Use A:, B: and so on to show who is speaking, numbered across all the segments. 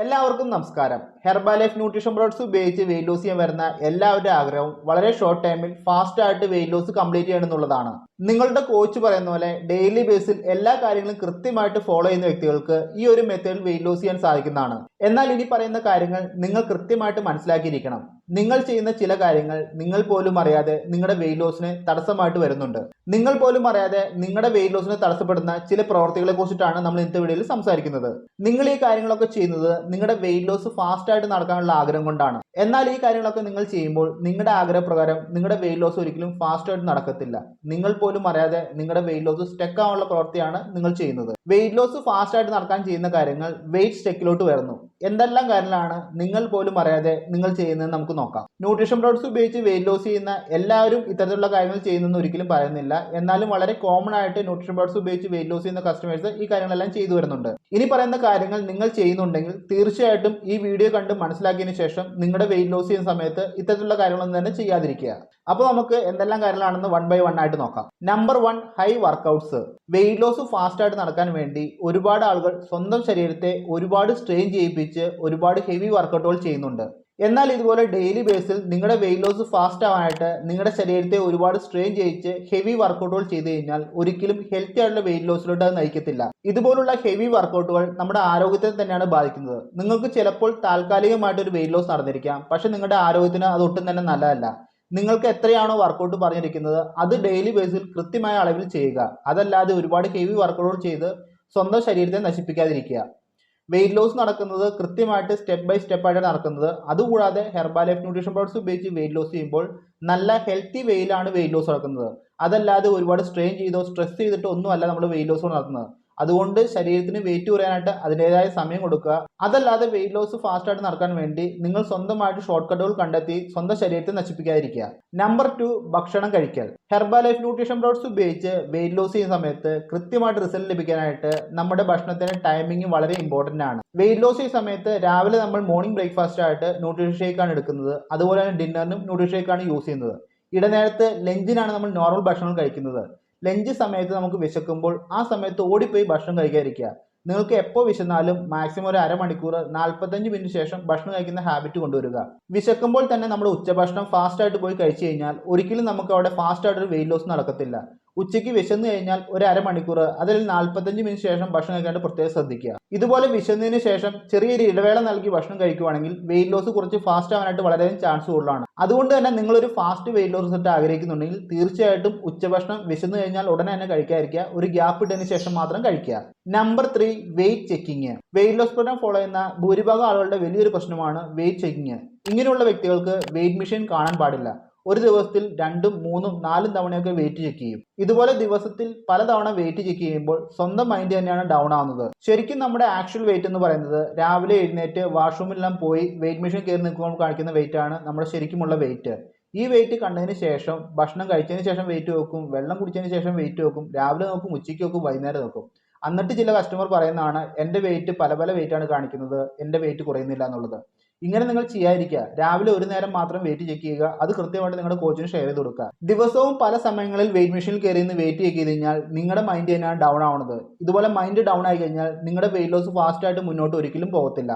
A: എല്ലാവർക്കും നമസ്കാരം. Herbalife nutrition products ഉപയോഗിച്ച് വെയിറ്റ് ലോസ് ചെയ്യാൻ വരുന്ന എല്ലാവരുടെ ആഗ്രഹവും വളരെ ഷോർട്ട് ടൈമിൽ ഫാസ്റ്റ് ആയിട്ട് വെയിറ്റ് ലോസ് കംപ്ലീറ്റ് ചെയ്യണം എന്നുള്ളതാണ്. നിങ്ങളുടെ കോച്ച് പറയുന്ന പോലെ ഡെയിലി ബേസിൽ എല്ലാ കാര്യങ്ങളും കൃത്യമായിട്ട് ഫോളോ ചെയ്യുന്ന വ്യക്തികൾക്ക് ഈ ഒരു മെത്തേഡ് വെയിറ്റ് ലോസ് ചെയ്യാൻ സാധിക്കുന്നതാണ്. എന്നാൽ ഇനി പറയുന്ന കാര്യങ്ങൾ നിങ്ങൾ കൃത്യമായിട്ട് മനസ്സിലാക്കിയിരിക്കണം. നിങ്ങൾ ചെയ്യുന്ന ചില കാര്യങ്ങൾ നിങ്ങൾ പോലും അറിയാതെ നിങ്ങളുടെ വെയിറ്റ് ലോസിന് തടസ്സമായിട്ട് വരുന്നുണ്ട്. നിങ്ങൾ പോലും അറിയാതെ നിങ്ങളുടെ വെയിറ്റ് ലോസിന് തടസ്സപ്പെടുന്ന ചില പ്രവർത്തികളെ കുറിച്ചിട്ടാണ് നമ്മൾ ഇന്നത്തെ വീഡിയോയിൽ സംസാരിക്കുന്നത്. നിങ്ങൾ ഈ കാര്യങ്ങളൊക്കെ ചെയ്യുന്നത് നിങ്ങളുടെ വെയിറ്റ് ലോസ് ഫാസ്റ്റ് ആയിട്ട് നടക്കാനുള്ള ആഗ്രഹം കൊണ്ടാണ്. എന്നാൽ ഈ കാര്യങ്ങളൊക്കെ നിങ്ങൾ ചെയ്യുമ്പോൾ നിങ്ങളുടെ ആഗ്രഹപ്രകാരം നിങ്ങളുടെ വെയിറ്റ് ലോസ് ഒരിക്കലും ഫാസ്റ്റ് ആയിട്ട് നടക്കത്തില്ല. നിങ്ങൾ പോലും അറിയാതെ നിങ്ങളുടെ വെയിറ്റ് ലോസ് സ്റ്റെക്ക് ആവാനുള്ള പ്രവൃത്തിയാണ് നിങ്ങൾ ചെയ്യുന്നത്. വെയിറ്റ് ലോസ് ഫാസ്റ്റ് ആയിട്ട് നടക്കാൻ ചെയ്യുന്ന കാര്യങ്ങൾ വെയിറ്റ് സ്റ്റെക്കിലോട്ട് വരുന്നു. എന്തെല്ലാം കാര്യങ്ങളാണ് നിങ്ങൾ പോലും അറിയാതെ നിങ്ങൾ ചെയ്യുന്നത് നമുക്ക് നോക്കാം. ന്യൂട്രീഷൻ പ്രോഡക്ട്സ് ഉപയോഗിച്ച് വെയിറ്റ് ലോസ് ചെയ്യുന്ന എല്ലാവരും ഇത്തരത്തിലുള്ള കാര്യങ്ങൾ ചെയ്യുന്നെന്ന് ഒരിക്കലും പറയുന്നില്ല. എന്നാലും വളരെ കോമൺ ആയിട്ട് ന്യൂട്രീഷൻ പ്രോഡക്ട്സ് ഉപയോഗിച്ച് വെയിറ്റ് ലോസ് ചെയ്യുന്ന കസ്റ്റമേഴ്സ് ഈ കാര്യങ്ങളെല്ലാം ചെയ്തു വരുന്നുണ്ട്. ഇനി പറയുന്ന കാര്യങ്ങൾ നിങ്ങൾ ചെയ്യുന്നുണ്ടെങ്കിൽ തീർച്ചയായിട്ടും ഈ വീഡിയോ കണ്ട് മനസ്സിലാക്കിയതിന് ശേഷം നിങ്ങളുടെ വെയിറ്റ് ലോസ് ചെയ്യുന്ന സമയത്ത് ഇത്തരത്തിലുള്ള കാര്യങ്ങളൊന്നും തന്നെ ചെയ്യാതിരിക്കുക. അപ്പോൾ നമുക്ക് എന്തെല്ലാം കാര്യങ്ങളാണെന്ന് വൺ ബൈ വൺ ആയിട്ട് നോക്കാം. Number one high workouts weight loss fast ആയിട്ട് നടക്കാൻ വേണ്ടി ഒരുപാട് ആളുകൾ സ്വന്തം ശരീരത്തെ ഒരുപാട് സ്ട്രെയിൻ ചെയ്യിപ്പിച്ച് ഒരുപാട് ഹെവി വർക്കൗട്ടുകൾ ചെയ്യുന്നുണ്ട്. എന്നാൽ ഇതുപോലെ ഡെയിലി ബേസിൽ നിങ്ങളുടെ വെയിറ്റ് ലോസ് ഫാസ്റ്റ് ആവാനായിട്ട് നിങ്ങളുടെ ശരീരത്തെ ഒരുപാട് സ്ട്രെയിൻ ചെയ്യിച്ച് ഹെവി വർക്കൗട്ടുകൾ ചെയ്തു കഴിഞ്ഞാൽ ഒരിക്കലും ഹെൽത്തി ആയിട്ടുള്ള വെയിറ്റ് ലോസിലോട്ട് അത് നയിക്കത്തില്ല. ഇതുപോലുള്ള ഹെവി വർക്കൗട്ടുകൾ നമ്മുടെ ആരോഗ്യത്തെ തന്നെയാണ് ബാധിക്കുന്നത്. നിങ്ങൾക്ക് ചിലപ്പോൾ താൽക്കാലികമായിട്ട് ഒരു വെയിറ്റ് ലോസ് നടന്നിരിക്കാം. പക്ഷെ നിങ്ങളുടെ ആരോഗ്യത്തിന് അത് ഒട്ടും തന്നെ നല്ലതല്ല. നിങ്ങൾക്ക് എത്രയാണോ വർക്കൗട്ട് പറഞ്ഞിരിക്കുന്നത് അത് ഡെയിലി ബേസിൽ കൃത്യമായ അളവിൽ ചെയ്യുക. അതല്ലാതെ ഒരുപാട് ഹെവി വർക്കൗട്ടുകൾ ചെയ്ത് സ്വന്തം ശരീരത്തെ നശിപ്പിക്കാതിരിക്കുക. വെയിറ്റ് ലോസ് നടക്കുന്നത് കൃത്യമായിട്ട് സ്റ്റെപ്പ് ബൈ സ്റ്റെപ്പ് ആയിട്ട് നടക്കുന്നത്. അതുകൂടാതെ ഹെർബാ ലൈഫ് ന്യൂട്രീഷൻ പ്രോഡക്ട്സ് ഉപയോഗിച്ച് വെയിറ്റ് ലോസ് ചെയ്യുമ്പോൾ നല്ല ഹെൽത്തി വെയിലാണ് വെയിറ്റ് ലോസ് നടക്കുന്നത്. അതല്ലാതെ ഒരുപാട് സ്ട്രെയിൻ ചെയ്തോ സ്ട്രെസ് ചെയ്തിട്ടോ ഒന്നുമല്ല നമ്മൾ വെയിറ്റ് ലോസ് നടത്തുന്നത്. അതുകൊണ്ട് ശരീരത്തിന് വെയിറ്റ് കുറയാനായിട്ട് അതിന്റെതായ സമയം കൊടുക്കുക. അതല്ലാതെ വെയിറ്റ് ലോസ് ഫാസ്റ്റ് ആയിട്ട് നടക്കാൻ വേണ്ടി നിങ്ങൾ സ്വന്തമായിട്ട് ഷോർട്ട് കട്ടുകൾ കണ്ടെത്തി സ്വന്തം ശരീരത്തെ നശിപ്പിക്കാതിരിക്കുക. നമ്പർ ടു ഭക്ഷണം കഴിക്കൽ. ഹെർബ ലൈഫ് ന്യൂട്രീഷൻ പ്രോഡക്ട്സ് ഉപയോഗിച്ച് വെയിറ്റ് ലോസ് ചെയ്യുന്ന സമയത്ത് കൃത്യമായിട്ട് റിസൾട്ട് ലഭിക്കാനായിട്ട് നമ്മുടെ ഭക്ഷണത്തിന് ടൈമിംഗ് വളരെ ഇമ്പോർട്ടന്റ് ആണ്. വെയിറ്റ് ലോസ് ചെയ്യുന്ന സമയത്ത് രാവിലെ നമ്മൾ മോർണിംഗ് ബ്രേക്ക്ഫാസ്റ്റ് ആയിട്ട് ന്യൂട്രീഷൻ ഷേക്കാണ് എടുക്കുന്നത്. അതുപോലെ തന്നെ ഡിന്നറിനും ന്യൂട്രീഷൻ ഷേക്കാണ് യൂസ് ചെയ്യുന്നത്. ഇടനേരത്ത് ലഞ്ചിനാണ് നമ്മൾ നോർമൽ ഭക്ഷണം കഴിക്കുന്നത്. ലഞ്ച് സമയത്ത് നമുക്ക് വിശക്കുമ്പോൾ ആ സമയത്ത് ഓടിപ്പോയി ഭക്ഷണം കഴിക്കാതിരിക്കുക. നിങ്ങൾക്ക് എപ്പോൾ വിശന്നാലും മാക്സിമം ഒരു അരമണിക്കൂർ നാൽപ്പത്തഞ്ച് മിനിറ്റ് ശേഷം ഭക്ഷണം കഴിക്കുന്ന ഹാബിറ്റ് കൊണ്ടുവരിക. വിശക്കുമ്പോൾ തന്നെ നമ്മൾ ഉച്ചഭക്ഷണം ഫാസ്റ്റ് ആയിട്ട് പോയി കഴിച്ചു കഴിഞ്ഞാൽ ഒരിക്കലും നമുക്ക് അവിടെ ഫാസ്റ്റ് ആയിട്ട് ഒരു വെയിറ്റ് ലോസ് നടക്കത്തില്ല. ഉച്ചയ്ക്ക് വിശന്നു കഴിഞ്ഞാൽ ഒരു അരമണിക്കൂർ അതിൽ നാൽപ്പത്തഞ്ച് മിനിറ്റ് ശേഷം ഭക്ഷണം കഴിക്കാണ്ട് പ്രത്യേകം ശ്രദ്ധിക്കുക. ഇതുപോലെ വിശന്നതിന് ശേഷം ചെറിയൊരു ഇടവേള നൽകി ഭക്ഷണം കഴിക്കുവാണെങ്കിൽ വെയിറ്റ് ലോസ് കുറച്ച് ഫാസ്റ്റ് ആവാനായിട്ട് വളരെയധികം ചാൻസ് കൂടുതലാണ്. അതുകൊണ്ട് തന്നെ നിങ്ങളൊരു ഫാസ്റ്റ് വെയിറ്റ് ലോസ് റിസൾട്ട് ആഗ്രഹിക്കുന്നുണ്ടെങ്കിൽ തീർച്ചയായിട്ടും ഉച്ചഭക്ഷണം വിശന്നു കഴിഞ്ഞാൽ ഉടനെ തന്നെ കഴിക്കാതിരിക്കുക. ഒരു ഗ്യാപ്പ് ഇട്ടതിന് ശേഷം മാത്രം കഴിക്കുക. Number three weight checking weight loss program follow ചെയ്യുന്ന ഭൂരിഭാഗം ആളുകളുടെ വലിയൊരു പ്രശ്നമാണ് വെയിറ്റ് ചെക്കിങ് ഇങ്ങനെയുള്ള വ്യക്തികൾക്ക് വെയിറ്റ് മെഷീൻ കാണാൻ പാടില്ല. ഒരു ദിവസത്തിൽ രണ്ടും മൂന്നും നാലും തവണയൊക്കെ വെയിറ്റ് ചെക്ക് ചെയ്യും. ഇതുപോലെ ദിവസത്തിൽ പല തവണ വെയിറ്റ് ചെക്ക് ചെയ്യുമ്പോൾ സ്വന്തം മൈൻഡ് തന്നെയാണ് ഡൗൺ ആവുന്നത്. ശരിക്കും നമ്മുടെ ആക്ച്വൽ വെയിറ്റ് എന്ന് പറയുന്നത് രാവിലെ എഴുന്നേറ്റ് വാഷ്റൂമിലെല്ലാം പോയി വെയിറ്റ് മെഷീൻ കയറി നിൽക്കുമ്പോൾ കാണിക്കുന്ന വെയിറ്റ് ആണ് നമ്മുടെ ശരിക്കുമുള്ള വെയിറ്റ് ഈ വെയിറ്റ് കണ്ടതിന് ശേഷം ഭക്ഷണം കഴിച്ചതിന് ശേഷം വെയിറ്റ് വെക്കും വെള്ളം കുടിച്ചതിന് ശേഷം വെയിറ്റ് വെക്കും രാവിലെ നോക്കും ഉച്ചയ്ക്ക് നോക്കും വൈകുന്നേരം നോക്കും. എന്നിട്ട് ചില കസ്റ്റമർ പറയുന്നതാണ് എന്റെ വെയിറ്റ് പല പല വെയിറ്റ് ആണ് കാണിക്കുന്നത് എന്റെ വെയിറ്റ് കുറയുന്നില്ല എന്നുള്ളത്. ഇങ്ങനെ നിങ്ങൾ ചെയ്യാതിരിക്കുക. രാവിലെ ഒരു നേരം മാത്രം വെയിറ്റ് ചെക്ക് ചെയ്യുക. അത് കൃത്യമായിട്ട് നിങ്ങളുടെ കോച്ചിന് ഷെയർ ചെയ്ത് കൊടുക്കുക. ദിവസവും പല സമയങ്ങളിൽ വെയിറ്റ് മെഷീനിൽ കയറി നിന്ന് വെയിറ്റ് ചെയ്ത് കഴിഞ്ഞാൽ നിങ്ങളുടെ മൈൻഡ് തന്നെയാണ് ഡൗൺ ആവുന്നത്. ഇതുപോലെ മൈൻഡ് ഡൗൺ ആയി കഴിഞ്ഞാൽ നിങ്ങളുടെ വെയിറ്റ് ലോസ് ഫാസ്റ്റ് ആയിട്ട് മുന്നോട്ട് ഒരിക്കലും പോകത്തില്ല.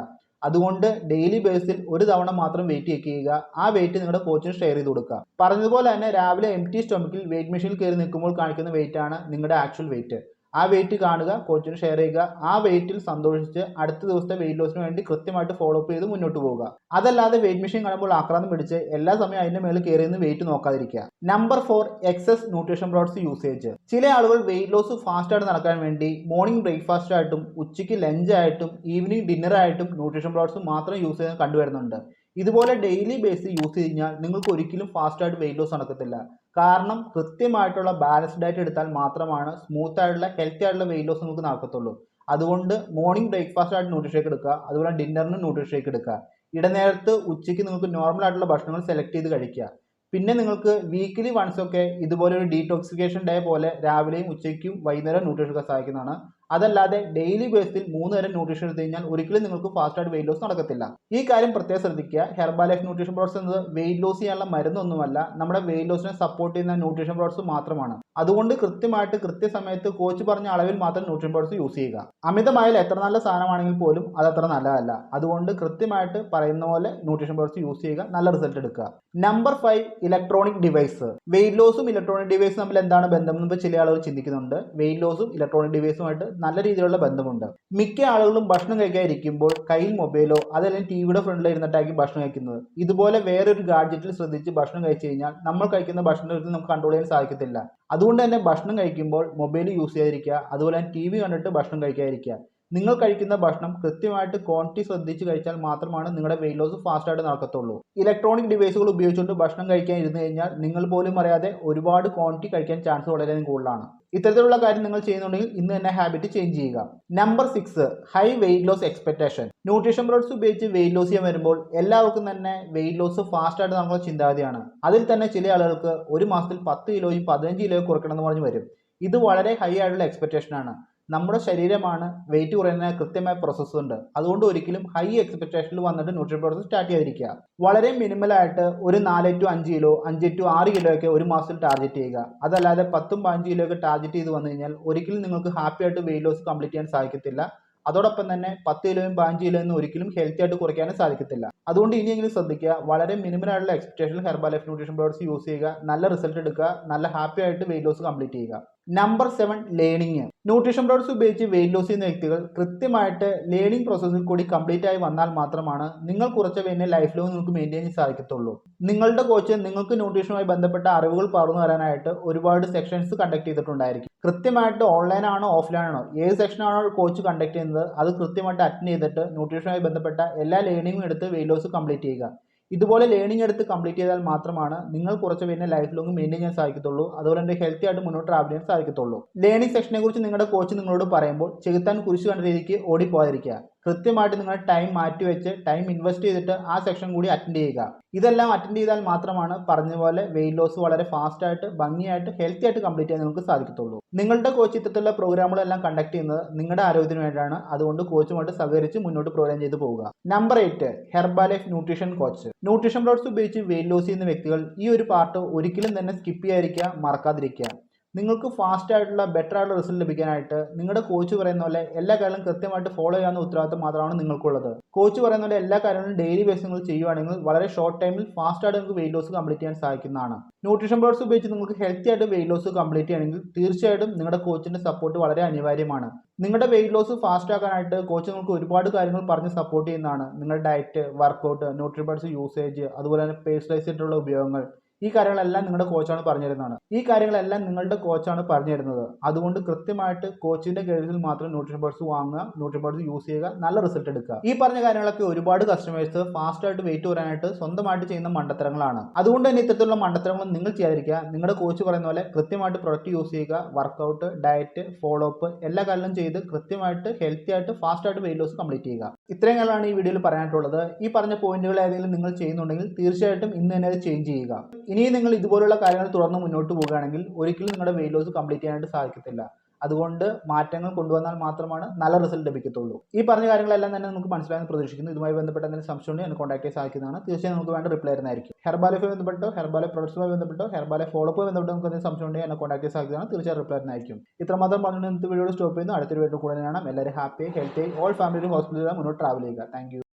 A: അതുകൊണ്ട് ഡെയിലി ബേസിൽ ഒരു തവണ മാത്രം വെയിറ്റ് ചെക്ക് ചെയ്യുക. ആ വെയിറ്റ് നിങ്ങളുടെ കോച്ചിന് ഷെയർ ചെയ്ത് കൊടുക്കുക. പറഞ്ഞതുപോലെ തന്നെ രാവിലെ എം ടി സ്റ്റൊമക്കിൽ വെയിറ്റ് മെഷീനിൽ കയറി നിൽക്കുമ്പോൾ കാണിക്കുന്ന വെയിറ്റ് ആണ് നിങ്ങളുടെ ആക്ച്വൽ വെയിറ്റ് ആ വെയിറ്റ് കാണുക കോച്ചിന് ഷെയർ ചെയ്യുക ആ വെയിറ്റിൽ സന്തോഷിച്ച് അടുത്ത ദിവസത്തെ വെയിറ്റ് ലോസിന് വേണ്ടി കൃത്യമായിട്ട് ഫോളോ അപ്പ് ചെയ്ത് മുന്നോട്ട് പോവുക. അതല്ലാതെ വെയിറ്റ് മെഷീൻ കാണുമ്പോൾ ആക്രാന്തം പിടിച്ച് എല്ലാ സമയം അതിന്റെ മേളിൽ കയറി നിന്ന് weight നോക്കാതിരിക്കുക. Number four excess nutrition products usage ചില ആളുകൾ വെയിറ്റ് ലോസ് ഫാസ്റ്റ് ആയിട്ട് നടക്കാൻ വേണ്ടി മോർണിംഗ് ബ്രേക്ക്ഫാസ്റ്റ് ആയിട്ടും ഉച്ചയ്ക്ക് ലഞ്ച് ആയിട്ടും ഈവനിങ് ഡിന്നർ ആയിട്ടും ന്യൂട്രീഷൻ പ്രോഡക്ട്സ് മാത്രം യൂസ് ചെയ്യുന്നത് കണ്ടുവരുന്നുണ്ട്. ഇതുപോലെ ഡെയിലി ബേസിൽ യൂസ് ചെയ്ത് കഴിഞ്ഞാൽ നിങ്ങൾക്ക് ഒരിക്കലും ഫാസ്റ്റായിട്ട് വെയിറ്റ് ലോസ് നടക്കത്തില്ല. കാരണം കൃത്യമായിട്ടുള്ള ബാലൻസ്ഡ് ഡയറ്റ് എടുത്താൽ മാത്രമാണ് സ്മൂത്ത് ആയിട്ടുള്ള ഹെൽത്തി ആയിട്ടുള്ള വെയിറ്റ് ലോസ് നമുക്ക് നടക്കത്തുള്ളൂ. അതുകൊണ്ട് മോർണിംഗ് ബ്രേക്ക്ഫാസ്റ്റ് ആയിട്ട് ന്യൂട്രിഷേക്ക് എടുക്കുക അതുപോലെ ഡിന്നറിന് ന്യൂട്രിഷേക്ക് എടുക്കുക. ഇടനേരത്ത് ഉച്ചയ്ക്ക് നിങ്ങൾക്ക് നോർമൽ ആയിട്ടുള്ള ഭക്ഷണങ്ങൾ സെലക്ട് ചെയ്ത് കഴിക്കുക. പിന്നെ നിങ്ങൾക്ക് വീക്കിലി വൺസ് ഒക്കെ ഇതുപോലെ ഒരു ഡീടോക്സിക്കേഷൻ ഡേ പോലെ രാവിലെയും ഉച്ചയ്ക്കും വൈകുന്നേരം ന്യൂട്രീഷൻ സഹായിക്കുന്നതാണ്. അതല്ലാതെ ഡെയിലി ബേസിൽ മൂന്ന് നേരം ന്യൂട്രീഷൻ എടുത്തു കഴിഞ്ഞാൽ ഒരിക്കലും നിങ്ങൾക്ക് ഫാസ്റ്റ് ആയിട്ട് വെയിറ്റ് ലോസ് നടക്കത്തില്ല. ഈ കാര്യം പ്രത്യേകം ശ്രദ്ധിക്കുക. ഹെർബാ ലൈഫ് ന്യൂട്രീഷൻ പ്രോഡക്ട്സ് എന്നത് വെയിറ്റ് ലോസ് ചെയ്യാനുള്ള മരുന്നൊന്നുമല്ല. നമ്മുടെ വെയിറ്റ് ലോസിനെ സപ്പോർട്ട് ചെയ്യുന്ന ന്യൂട്രീഷൻ പ്രോഡക്ട്സ് മാത്രമാണ്. അതുകൊണ്ട് കൃത്യമായിട്ട് കൃത്യസമയത്ത് കോച്ച് പറഞ്ഞ അളവിൽ മാത്രം ന്യൂട്രീഷൻ പ്രോഡക്ട്സ് യൂസ് ചെയ്യുക. അമിതമായാലും എത്ര നല്ല സാധനമാണെങ്കിൽ പോലും അത് അത്ര നല്ലതല്ല. അതുകൊണ്ട് കൃത്യമായിട്ട് പറയുന്ന പോലെ ന്യൂട്രീഷൻ പ്രോഡക്ട്സ് യൂസ് ചെയ്യുക. നല്ല റിസൾട്ട് എടുക്കുക. Number five electronic device weight ലോസും electronic ഡിവൈസും തമ്മിൽ എന്താണ് ബന്ധം എന്ന് ചില ആളുകൾ ചിന്തിക്കുന്നുണ്ട്. വെയിറ്റ് ലോസും ഇലക്ട്രോണിക് ഡിവൈസുമായിട്ട് നല്ല രീതിയിലുള്ള ബന്ധമുണ്ട്. മിക്ക ആളുകളും ഭക്ഷണം കഴിക്കാതിരിക്കുമ്പോൾ കയ്യിൽ മൊബൈലോ അതല്ലെങ്കിൽ ടി വിയുടെ ഫ്രണ്ടിൽ ഇരുന്നിട്ടായിരിക്കും ഭക്ഷണം കഴിക്കുന്നത്. ഇതുപോലെ വേറൊരു ഗാഡ്ജറ്റിൽ ശ്രദ്ധിച്ച് ഭക്ഷണം കഴിച്ചു കഴിഞ്ഞാൽ നമ്മൾ കഴിക്കുന്ന ഭക്ഷണത്തിൽ നമുക്ക് കൺട്രോൾ ചെയ്യാൻ സാധിക്കത്തില്ല. അതുകൊണ്ട് തന്നെ ഭക്ഷണം കഴിക്കുമ്പോൾ മൊബൈൽ യൂസ് ചെയ്യാതിരിക്കുക. അതുപോലെ തന്നെ ടി വി കണ്ടിട്ട് ഭക്ഷണം കഴിക്കാതിരിക്കുക. നിങ്ങൾ കഴിക്കുന്ന ഭക്ഷണം കൃത്യമായിട്ട് ക്വാണ്ടിറ്റി ശ്രദ്ധിച്ച് കഴിച്ചാൽ മാത്രമാണ് നിങ്ങളുടെ വെയിറ്റ് ലോസ് ഫാസ്റ്റായിട്ട് നടക്കത്തുള്ളൂ. ഇലക്ട്രോണിക് ഡിവൈസുകൾ ഉപയോഗിച്ചുകൊണ്ട് ഭക്ഷണം കഴിക്കാൻ ഇരുന്ന് കഴിഞ്ഞാൽ നിങ്ങൾ പോലും അറിയാതെ ഒരുപാട് ക്വാണ്ടിറ്റി കഴിക്കാൻ ചാൻസ് വളരെ കൂടുതലാണ്. ഇത്തരത്തിലുള്ള കാര്യം നിങ്ങൾ ചെയ്യുന്നുണ്ടെങ്കിൽ ഇന്ന് തന്നെ ഹാബിറ്റ് ചേഞ്ച് ചെയ്യുക. Number six high weight loss expectation nutrition products ഉപയോഗിച്ച് വെയിറ്റ് ലോസ് ചെയ്യാൻ വരുമ്പോൾ എല്ലാവർക്കും തന്നെ വെയിറ്റ് ലോസ് ഫാസ്റ്റ് ആയിട്ട് നടക്കുന്ന ചിന്താഗതിയാണ്. അതിൽ തന്നെ ചില ആളുകൾക്ക് ഒരു മാസത്തിൽ പത്ത് കിലോയും പതിനഞ്ച് കിലോയും കുറയ്ക്കണം എന്ന് പറഞ്ഞു വരും. ഇത് വളരെ ഹൈ ആയിട്ടുള്ള എക്സ്പെക്ടേഷൻ ആണ്. നമ്മുടെ ശരീരമാണ് വെയിറ്റ് കുറയുന്ന കൃത്യമായ പ്രോസസ്സ് ഉണ്ട്. അതുകൊണ്ട് ഒരിക്കലും ഹൈ എക്സ്പെക്ടേഷനിൽ വന്നിട്ട് ന്യൂട്രി പ്രോഡക്റ്റ് സ്റ്റാർട്ട് ചെയ്യാതിരിക്കുക. വളരെ മിനിമലായിട്ട് ഒരു നാല് ടു അഞ്ച് കിലോ അഞ്ച് ടു ആറ് കിലോ ഒക്കെ ഒരു മാസത്തിൽ ടാർഗറ്റ് ചെയ്യുക. അതല്ലാതെ പത്തും പതിനഞ്ച് കിലോ ഒക്കെ ടാർഗറ്റ് ചെയ്ത് വന്നു കഴിഞ്ഞാൽ ഒരിക്കലും നിങ്ങൾക്ക് ഹാപ്പി ആയിട്ട് വെയിറ്റ് ലോസ് കംപ്ലീറ്റ് ചെയ്യാൻ സാധിക്കത്തില്ല. അതോടൊപ്പം തന്നെ പത്ത് കിലോയും പതിനഞ്ച് കിലോയും ഒരിക്കലും ഹെൽത്തി ആയിട്ട് കുറയ്ക്കാനും സാധിക്കത്തില്ല. അതുകൊണ്ട് ഇനിയെങ്കിലും ശ്രദ്ധിക്കുക. വളരെ മിനിമം ആയിട്ടുള്ള expectation Herbalife nutrition products use ചെയ്യുക. നല്ല റിസൾട്ട് എടുക്കുക. നല്ല ഹാപ്പി ആയിട്ട് വെയിറ്റ് ലോസ് കംപ്ലീറ്റ് ചെയ്യുക. Number seven learning nutrition products ഉപയോഗിച്ച് വെയിറ്റ് ലോസ് ചെയ്യുന്ന വ്യക്തികൾ കൃത്യമായിട്ട് ലേണിംഗ് പ്രോസസ്സിൽ കൂടി കംപ്ലീറ്റ് ആയി വന്നാൽ മാത്രമാണ് നിങ്ങൾ കുറച്ച് വെയിനെ ലൈഫ് ലോങ് നിങ്ങൾക്ക് മെയിന്റെയിൻ ചെയ്യാൻ സാധിക്കത്തുള്ളൂ. നിങ്ങളുടെ കോച്ച് നിങ്ങൾക്ക് ന്യൂട്രീഷനുമായി ബന്ധപ്പെട്ട അറിവുകൾ പറഞ്ഞു തരാനായിട്ട് ഒരുപാട് സെക്ഷൻസ് കണ്ടക്ട് ചെയ്തിട്ടുണ്ടായിരിക്കും. കൃത്യമായിട്ട് ഓൺലൈൻ ആണോ ഓഫ്ലൈൻ ആണോ ഏത് സെക്ഷനാണോ കോച്ച് കണ്ടക്ട് ചെയ്യുന്നത് അത് കൃത്യമായിട്ട് അറ്റൻഡ് ചെയ്തിട്ട് ന്യൂട്രീഷനുമായി ബന്ധപ്പെട്ട എല്ലാ ലേണിംഗും എടുത്ത് വെയിറ്റ് ലോസ് കംപ്ലീറ്റ് ചെയ്യുക. ഇതുപോലെ ലേണിംഗ് എടുത്ത് കംപ്ലീറ്റ് ചെയ്താൽ മാത്രമാണ് നിങ്ങൾ കുറച്ച് പിന്നെ ലൈഫ് ലോങ് മെയിന്റെയിൻ ചെയ്യാൻ സാധിക്കത്തുള്ളൂ. അതുപോലെ തന്നെ ഹെൽത്തി ആയിട്ട് മുന്നോട്ട് ട്രാവൽ ചെയ്യാൻ സാധിക്കത്തുള്ളൂ. ലേണിംഗ് സെക്ഷനെ കുറിച്ച് നിങ്ങളുടെ കോച്ച് നിങ്ങളോട് പറയുമ്പോൾ ചെകുത്താൻ കുരിശ് കണ്ട രീതിക്ക് ഓടിപ്പോകാതിരിക്കുക. കൃത്യമായിട്ട് നിങ്ങൾ ടൈം മാറ്റിവെച്ച് ടൈം ഇൻവെസ്റ്റ് ചെയ്തിട്ട് ആ സെക്ഷൻ കൂടി അറ്റൻഡ് ചെയ്യുക. ഇതെല്ലാം അറ്റൻഡ് ചെയ്താൽ മാത്രമാണ് പറഞ്ഞ പോലെ വെയിറ്റ് ലോസ് വളരെ ഫാസ്റ്റ് ആയിട്ട് ഭംഗിയായിട്ട് ഹെൽത്തി ആയിട്ട് കംപ്ലീറ്റ് ചെയ്യാൻ നിങ്ങൾക്ക് സാധിക്കത്തുള്ളൂ. നിങ്ങളുടെ കോച്ച് ഇത്തരത്തിലുള്ള പ്രോഗ്രാമുകളെല്ലാം കണ്ടക്ട് ചെയ്യുന്നത് നിങ്ങളുടെ ആരോഗ്യത്തിന് വേണ്ടിയാണ്. അതുകൊണ്ട് കോച്ചുമായിട്ട് സഹകരിച്ച് മുന്നോട്ട് പ്രോഗ്രാം ചെയ്ത് പോവുക. Number eight Herbalife nutrition coach nutrition products ഉപയോഗിച്ച് വെയിറ്റ് ലോസ് ചെയ്യുന്ന വ്യക്തികൾ ഈ ഒരു പാർട്ട് ഒരിക്കലും തന്നെ സ്കിപ്പ് ചെയ്യാതിരിക്കുക മറക്കാതിരിക്കുക. നിങ്ങൾക്ക് ഫാസ്റ്റ് ആയിട്ടുള്ള ബെറ്റർ ആയിട്ടുള്ള റിസൾട്ട് ലഭിക്കാനായിട്ട് നിങ്ങളുടെ കോച്ച് പറയുന്ന പോലെ എല്ലാ കാര്യങ്ങളും കൃത്യമായിട്ട് ഫോളോ ചെയ്യാവുന്ന ഉത്തരവാദിത്തം മാത്രമാണ് നിങ്ങൾക്കുള്ളത്. കോച്ച് പറയുന്ന പോലെ എല്ലാ കാര്യങ്ങളും ഡെയിലി ബേസ് നിങ്ങൾ ചെയ്യുവാണെങ്കിൽ വളരെ ഷോർട്ട് ടൈമിൽ ഫാസ്റ്റ് ആയിട്ട് നിങ്ങൾക്ക് വെയിറ്റ് ലോസ് കംപ്ലീറ്റ് ചെയ്യാൻ സാധിക്കുന്നതാണ്. ന്യൂട്രീഷൻ പ്രോഡക്ട്സ് ഉപയോഗിച്ച് നിങ്ങൾക്ക് ഹെൽത്തി ആയിട്ട് വെയിറ്റ് ലോസ് കംപ്ലീറ്റ് ചെയ്യണമെങ്കിൽ തീർച്ചയായിട്ടും നിങ്ങളുടെ കോച്ചിന്റെ സപ്പോർട്ട് വളരെ അനിവാര്യമാണ്. നിങ്ങളുടെ വെയിറ്റ് ലോസ് ഫാസ്റ്റ് ആക്കാനായിട്ട് കോച്ച് നിങ്ങൾക്ക് ഒരുപാട് കാര്യങ്ങൾ പറഞ്ഞ് സപ്പോർട്ട് ചെയ്യുന്നതാണ്. നിങ്ങളുടെ ഡയറ്റ് വർക്കൗട്ട് പ്രോഡക്ട്സ് യൂസേജ് അതുപോലെ തന്നെ പേഴ്സണലൈസ് ചെയ്തിട്ടുള്ള ഉപയോഗങ്ങൾ. ഈ കാര്യങ്ങളെല്ലാം നിങ്ങളുടെ കോച്ചാണ് പറഞ്ഞു തരുന്നതാണ് ഈ കാര്യങ്ങളെല്ലാം നിങ്ങളുടെ കോച്ചാണ് പറഞ്ഞു തരുന്നത് അതുകൊണ്ട് കൃത്യമായിട്ട് കോച്ചിന്റെ കീഴിൽ മാത്രം ന്യൂട്രീഷൻ ബോർഡ്സ് വാങ്ങുക ന്യൂട്രീഷൻ ബോർഡ്സ് യൂസ് ചെയ്യുക നല്ല റിസൾട്ട് എടുക്കുക. ഈ പറഞ്ഞ കാര്യങ്ങളൊക്കെ ഒരുപാട് കസ്റ്റമേഴ്സ് ഫാസ്റ്റ് ആയിട്ട് വെയിറ്റ് വരാനായിട്ട് സ്വന്തമായിട്ട് ചെയ്യുന്ന മണ്ടത്തരങ്ങളാണ്. അതുകൊണ്ട് തന്നെ ഇത്തരത്തിലുള്ള മണ്ടത്തരങ്ങൾ നിങ്ങൾ ചെയ്യാതിരിക്കുക. നിങ്ങളുടെ കോച്ച് പറയുന്ന പോലെ കൃത്യമായിട്ട് പ്രൊഡക്റ്റ് യൂസ് ചെയ്യുക വർക്കൗട്ട് ഡയറ്റ് ഫോളോ അപ്പ് എല്ലാ കാര്യങ്ങളും ചെയ്ത് കൃത്യമായിട്ട് ഹെൽത്തി ആയിട്ട് ഫാസ്റ്റ് ആയിട്ട് വെയിറ്റ് ലോസ് കംപ്ലീറ്റ് ചെയ്യുക. ഇത്രയും കാര്യങ്ങളാണ് ഈ വീഡിയോയിൽ പറയാനായിട്ടുള്ളത്. ഈ പറഞ്ഞ പോയിന്റുകൾ ഏതെങ്കിലും നിങ്ങൾ ചെയ്യുന്നുണ്ടെങ്കിൽ തീർച്ചയായിട്ടും ഇന്ന് തന്നെ അത് ചേഞ്ച് ചെയ്യുക. ഇനിയും നിങ്ങൾ ഇതുപോലുള്ള കാര്യങ്ങൾ തുടർന്ന് മുന്നോട്ട് പോവുകയാണെങ്കിൽ ഒരിക്കലും നിങ്ങളുടെ വെയിറ്റ് ലോസ് കംപ്ലീറ്റ് ചെയ്യാനായിട്ട് സാധിക്കത്തില്ല. അതുകൊണ്ട് മാറ്റങ്ങൾ കൊണ്ടുവന്നാൽ മാത്രമാണ് നല്ല റിസൾട്ട് ലഭിക്കത്തുള്ളൂ. ഈ പറഞ്ഞ കാര്യങ്ങളെല്ലാം തന്നെ നമുക്ക് മനസ്സിലായെന്ന് പ്രതീക്ഷിക്കുന്നു. ഇതുമായി ബന്ധപ്പെട്ട എന്തെങ്കിലും സംശയം ഉണ്ടെങ്കിൽ എന്നെ കോൺടാക്ട് ചെയ്യാൻ സാധിക്കുന്നതാണ്. തീർച്ചയായും നമുക്ക് വേണ്ട റിപ്ലൈ ആയിരുന്നായിരിക്കും ഹെർബാലഫുമായി ബന്ധപ്പെട്ടോ ഹെർബാലെ പ്രൊഡക്ട്സുമായി ബന്ധപ്പെട്ടോ ഹെർബാലെ ഫോളോപ്പുമായി ബന്ധപ്പെട്ടോ നമുക്ക് എന്തെങ്കിലും സംശയം ഉണ്ടെങ്കിൽ എന്നെ കോൺടാക്ട് ചെയ്യാൻ സാധിക്കുന്നതാണ്. തീർച്ചയായും റിപ്ലൈ ആയിരുന്നായിരിക്കും ഇത്രമാത്രം പറഞ്ഞിട്ട് ഇന്നത്തെ വീഡിയോ സ്റ്റോപ്പ് ചെയ്യുന്നു. അടുത്തൊരു വീഡിയോ കൂടെ കാണാം. എല്ലാവരും ഹാപ്പി ഹെൽത്തി ഓൾ ഫാമിലി ഹോസ്പിറ്റലിൽ മുന്നോട്ട് ട്രാവൽ ചെയ്യുക. താങ്ക്